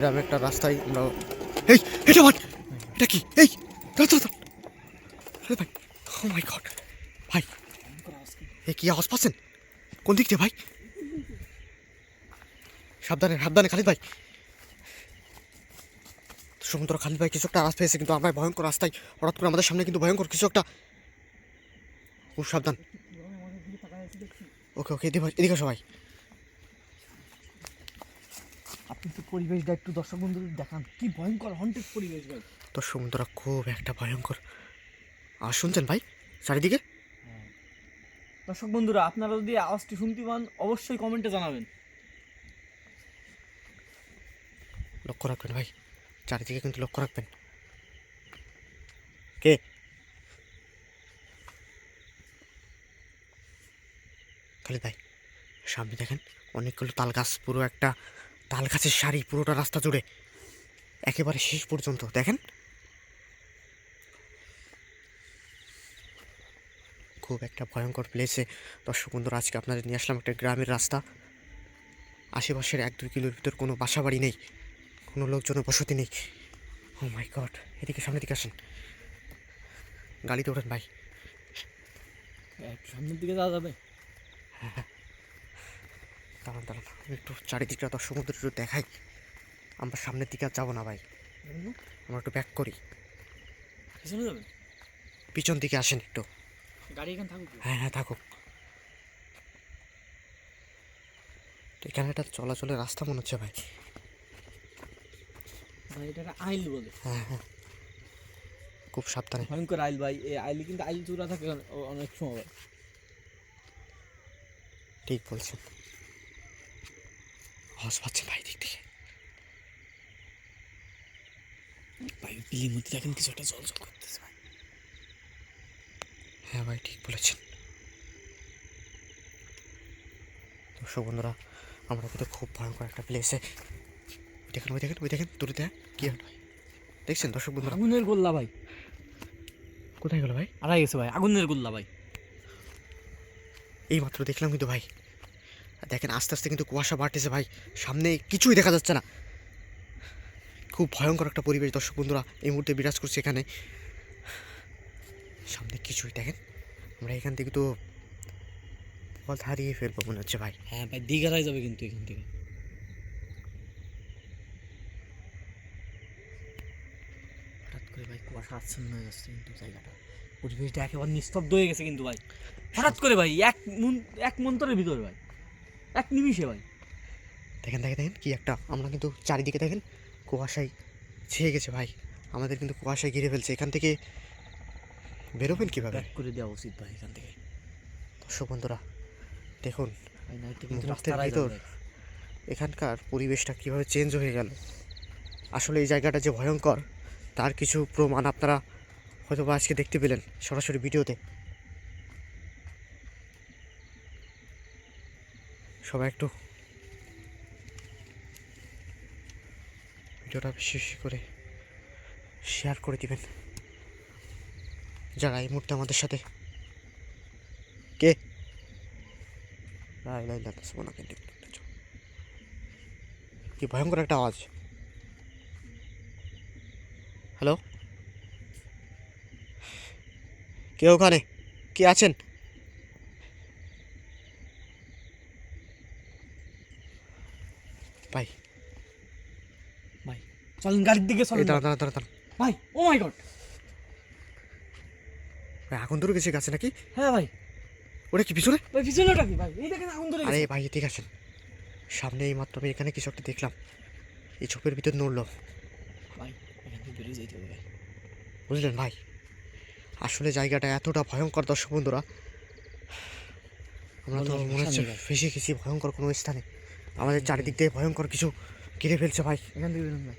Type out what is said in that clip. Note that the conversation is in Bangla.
গ্রামে একটা রাস্তায় আমরা এই এটা ভাই এটা কি? এই ভাই ও মাই গড ভাই, এ কি পাচ্ছেন? কোন দিক দিয়ে ভাই? সাবধানে সাবধানে, খালিদ ভাই। সমুদ্র খালিদ ভাই, কিছু একটা আওয়াজ পেয়েছে, কিন্তু আমরা ভয়ঙ্কর রাস্তায় হঠাৎ করে আমাদের সামনে কিন্তু ভয়ঙ্কর কিছু একটা খুব সাবধান। ওকে ওকে, এদিকে এদিকে সবাই আপনি তো পরিবেশটা একটু দর্শক বন্ধুদের দেখান। কি ভয়ঙ্কর হন্টেড পরিবেশ ভাই। তো সমুদ্র খুব একটা ভয়ঙ্কর। আর শুনছেন ভাই চারিদিকে? দর্শক বন্ধুরা আপনারা যদি আওয়াজটি শুনতে পান অবশ্যই কমেন্টে জানাবেন। লক্ষ্য রাখবেন ভাই চারিদিকে কিন্তু লক্ষ্য রাখবেন। কে? খালিদ ভাই সামনে দেখেন অনেকগুলো তাল গাছ পুরো একটা তাল গাছের সারি পুরোটা রাস্তা জুড়ে। একেবারে শেষ পর্যন্ত দেখেন? খুব একটা ভয়ঙ্কর প্লেসে দর্শক বন্ধুরা আজকে আপনাদের নিয়ে আসলাম একটা গ্রামের রাস্তা। আশেপাশের এক দুই কিলোর ভিতর কোনো বাসা বাড়ি নেই কোনো লোকজনের বসতি নেই। ও মাই গড এদিকে সামনের দিকে আসেন। গাড়িতে ওঠেন ভাই। একটু সামনের দিকে যাওয়া যাবে। দাঁড়ান দাঁড়ান। আমি একটু চারিদিকটা দশ সমুদ্র একটু দেখাই। আমরা সামনের দিকে আর যাব না ভাই। আমরা একটু ব্যাক করি। পিছন দিকে আসেন একটু। গাড়ি এখানে থাকুক হ্যাঁ হ্যাঁ থাকুক। তো এখানে একটা চলাচলের রাস্তা মনে হচ্ছে ভাই। ভাই এটাকে আইল বলে। হ্যাঁ হ্যাঁ। খুব সাবধানে। ভয়ঙ্কর আইল ভাই। এই আইলে কিন্তু আইল চূড়া থাকে অনেক সময়। ঠিক বলছেন। আওয়াজ পাচ্ছেন ভাই দিক থেকে। ভাই বিলির মধ্যে দেখেন কিছু একটা জল জল করতেছে ভাই। হ্যাঁ ভাই ঠিক বলেছেন। দর্শক বন্ধুরা আমরা কিন্তু খুব ভয়ঙ্কর একটা প্লেসে দেখেন ওই দেখেন ওই দেখেন দূরে দেখেন কি হলো দেখছেন দর্শক বন্ধুরা? আগুনের গোল্লা ভাই। কোথায় গেল ভাই? আড়াই গেছে ভাই আগুনের গোল্লা ভাই। এই মাত্র দেখলাম কিন্তু ভাই দেখেন আস্তে আস্তে কিন্তু কুয়াশা বাড়তেছে ভাই। সামনে কিছুই দেখা যাচ্ছে না। খুব ভয়ঙ্কর একটা পরিবেশ দর্শক বন্ধুরা এই মুহূর্তে বিরাজ করছে এখানে। সামনে কিছুই দেখেন আমরা এখান থেকে তো পথ হারিয়ে ফেলব মনে হচ্ছে ভাই। হ্যাঁ ভাই দিঘারাই যাবে কিন্তু এখান থেকে। হঠাৎ করে ভাই কুয়াশা আচ্ছন্ন হয়ে যাচ্ছে কিন্তু জায়গাটা। পরিবেশটা একেবারে নিস্তব্ধ হয়ে গেছে কিন্তু ভাই। হঠাৎ করে ভাই এক মন এক মন্তরের ভিতরে ভাই। এক নিমিষে ভাই। দেখেন দেখেন দেখেন কি একটা আমরা কিন্তু চারিদিকে দেখেন কুয়াশায় ছেয়ে গেছে ভাই। আমাদের কিন্তু কুয়াশায় ঘিরে ফেলছে। এখান থেকে বেরোবেন কীভাবে? ব্যাক করে দেওয়া উচিত ভাই এখান থেকে। দর্শক বন্ধুরা দেখুন রাস্তার ভিতর এখানকার পরিবেশটা কীভাবে চেঞ্জ হয়ে গেল। আসলে এই জায়গাটা যে ভয়ঙ্কর তার কিছু প্রমাণ আপনারা হয়তো বা আজকে দেখতে পেলেন সরাসরি ভিডিওতে। সবাই একটু ভিডিওটা বেশি বেশি করে শেয়ার করে দিবেন। যারা এই মুহূর্তে আমাদের সাথে কে? কি ভয়ঙ্কর একটা আওয়াজ। হ্যালো কে ওখানে? কে আছেন? ভাই ভাই চলেন গাড়ির দিকে চলেন দাঁড়া দাঁড়া দাঁড়া ভাই ও মাই গড ভাই আগুন ধরে গেছে গাছে নাকি? হ্যাঁ ভাই ওটা কি পিছনে? ভাই পিছনেটা কি? ভাই এই দেখেন আগুন ধরে আরে ভাই ঠিক আছেন সামনে এই মাত্র আমি এখানে কিছু একটা দেখলাম। এই ছোপের ভিতর নড়লো। ভাই এখান থেকে বেরিয়ে যেতে হবে বুঝলেন ভাই? আসলে জায়গাটা এতটা ভয়ঙ্কর দর্শক বন্ধুরা। আমরা তো মনে হচ্ছে। ফেসে গেছি ভয়ঙ্কর কোনো স্থানে। আমাদের চারিদিক থেকে ভয়ঙ্কর কিছু ঘিরে ফেলছে ভাই। এখান থেকে ভাই।